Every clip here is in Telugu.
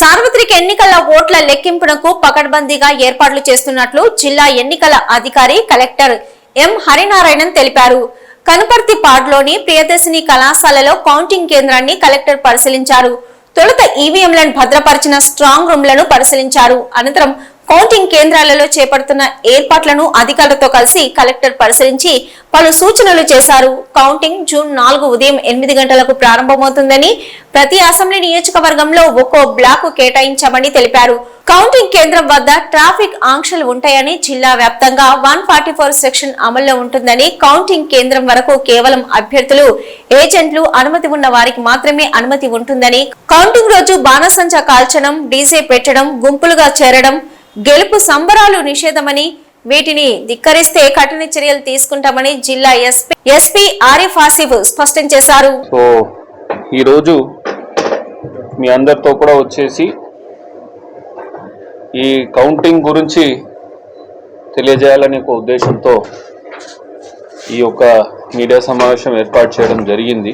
సార్వత్రిక ఎన్నికల ఓట్ల లెక్కింపునకు పకడ్బందీగా ఏర్పాట్లు చేస్తున్నట్లు జిల్లా ఎన్నికల అధికారి కలెక్టర్ ఎం హరినారాయణన్ తెలిపారు. కనుపర్తి పాడ్లోని ప్రియదర్శిని కళాశాలలో కౌంటింగ్ కేంద్రాన్ని కలెక్టర్ పరిశీలించారు. తొలుత ఈవీఎంలను భద్రపరిచిన స్ట్రాంగ్ రూమ్లను పరిశీలించారు. అనంతరం కౌంటింగ్ కేంద్రాలలో చేపడుతున్న ఏర్పాట్లను అధికారులతో కలిసి కలెక్టర్ పరిశీలించి పలు సూచనలు చేశారు. కౌంటింగ్ జూన్ నాలుగు ఉదయం ఎనిమిది గంటలకు ప్రారంభమవుతుందని ప్రతి అసెంబ్లీ నియోజకవర్గంలో ఒక్కో బ్లాక్ కేటాయించామని తెలిపారు. కౌంటింగ్ కేంద్రం వద్ద ట్రాఫిక్ ఆంక్షలు ఉంటాయని జిల్లా వ్యాప్తంగా వన్ ఫార్టీ ఫోర్ సెక్షన్ అమల్లో ఉంటుందని కౌంటింగ్ కేంద్రం వరకు కేవలం అభ్యర్థులు ఏజెంట్లు అనుమతి ఉన్న వారికి మాత్రమే అనుమతి ఉంటుందని కౌంటింగ్ రోజు బాణసంచా కాల్చడం డీజే పెట్టడం గుంపులుగా చేరడం గెలుపు సంబరాలు నిషేధమని వీటిని ధిక్కరిస్తే కఠిన చర్యలు తీసుకుంటామని జిల్లా ఎస్పీ ఎస్పీ ఆరిఫ్ ఆసిఫ్ స్పష్టం చేశారు. సో ఈరోజు మీ అందరితో కూడా వచ్చేసి ఈ కౌంటింగ్ గురించి తెలియజేయాలనే ఒక ఉద్దేశంతో ఈ యొక్క మీడియా సమావేశం ఏర్పాటు చేయడం జరిగింది.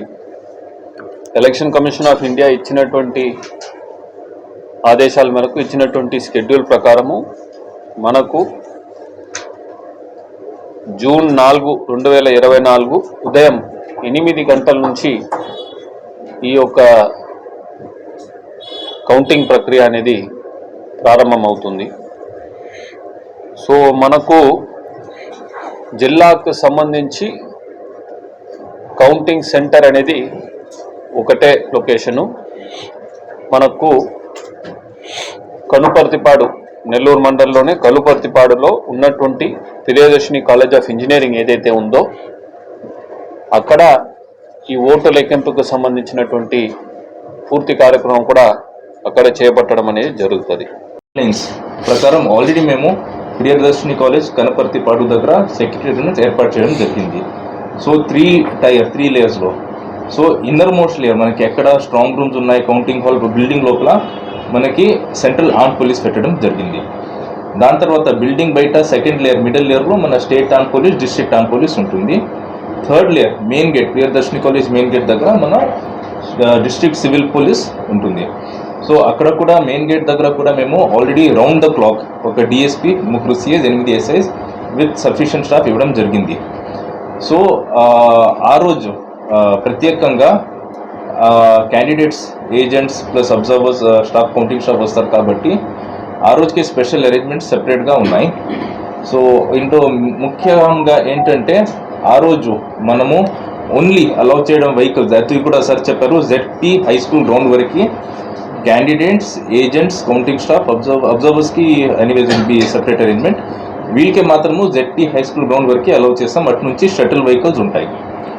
ఎలక్షన్ కమిషన్ ఆఫ్ ఇండియా ఇచ్చినటువంటి ఆదేశాల మేరకు ఇచ్చినటువంటి షెడ్యూల్ ప్రకారము మనకు జూన్ నాలుగు రెండు వేల ఇరవై నాలుగు ఉదయం ఎనిమిది గంటల నుంచి ఈ యొక్క కౌంటింగ్ ప్రక్రియ అనేది ప్రారంభమవుతుంది. సో మనకు జిల్లాకు సంబంధించి కౌంటింగ్ సెంటర్ అనేది ఒకటే లొకేషను మనకు కనుపర్తిపాడు నెల్లూరు మండలంలోనే కలుపర్తిపాడులో ఉన్నటువంటి ప్రియదర్శిని కాలేజ్ ఆఫ్ ఇంజనీరింగ్ ఏదైతే ఉందో అక్కడ ఈ ఓటు లెక్కింపుకు సంబంధించినటువంటి పూర్తి కార్యక్రమం కూడా అక్కడ చేపట్టడం అనేది జరుగుతుంది. ప్రకారం ఆల్రెడీ మేము ప్రియదర్శిని కాలేజ్ కనపర్తిపాడు దగ్గర సెక్రటరీని ఏర్పాటు చేయడం జరిగింది. సో త్రీ టైర్ త్రీ లేయర్స్లో సో ఇన్నర్ మోస్ట్ లేయర్ మనకి ఎక్కడ స్ట్రాంగ్ రూమ్స్ ఉన్నాయి కౌంటింగ్ హాల్ బిల్డింగ్ లోపల మనకి సెంట్రల్ ఆర్మ్ పోలీస్ పెట్టడం జరిగింది. దాని తర్వాత బిల్డింగ్ బయట సెకండ్ లేయర్ మిడిల్ లేయర్లో మన state arm police district arm police ఉంటుంది. Third layer main gate Priyadarshini college main gate దగ్గర మన డిస్ట్రిక్ట్ సివిల్ పోలీస్ ఉంటుంది. సో అక్కడ కూడా మెయిన్ గేట్ దగ్గర కూడా మేము ఆల్రెడీ రౌండ్ ద క్లాక్ ఒక డిఎస్పి ముగ్గురు సిఎస్ ఎనిమిది ఎస్ఐస్ విత్ సఫిషియంట్ స్టాఫ్ ఇవ్వడం జరిగింది. సో ఆ, రోజు ప్రత్యేకంగా candidates agents plus observers staff counting staff వస్తారు కాబట్టి ఆ రోజుకి స్పెషల్ అరేంజ్మెంట్స్ సెపరేట్గా ఉన్నాయి. సో ఇంట్లో ముఖ్యంగా ఏంటంటే ఆ రోజు మనము ఓన్లీ అలౌ చేయడం వెహికల్స్ అది కూడా సార్ చెప్పారు జెడ్పీ హై స్కూల్ గ్రౌండ్ వరకు candidates agents counting staff observe అబ్జర్వర్స్కి anyways will be separate arrangement వీళ్ళకి మాత్రము జెడ్పీ హై స్కూల్ గ్రౌండ్ వరకు అలౌ చేస్తాం. అటు నుంచి షటిల్ వెహికల్స్ ఉంటాయి.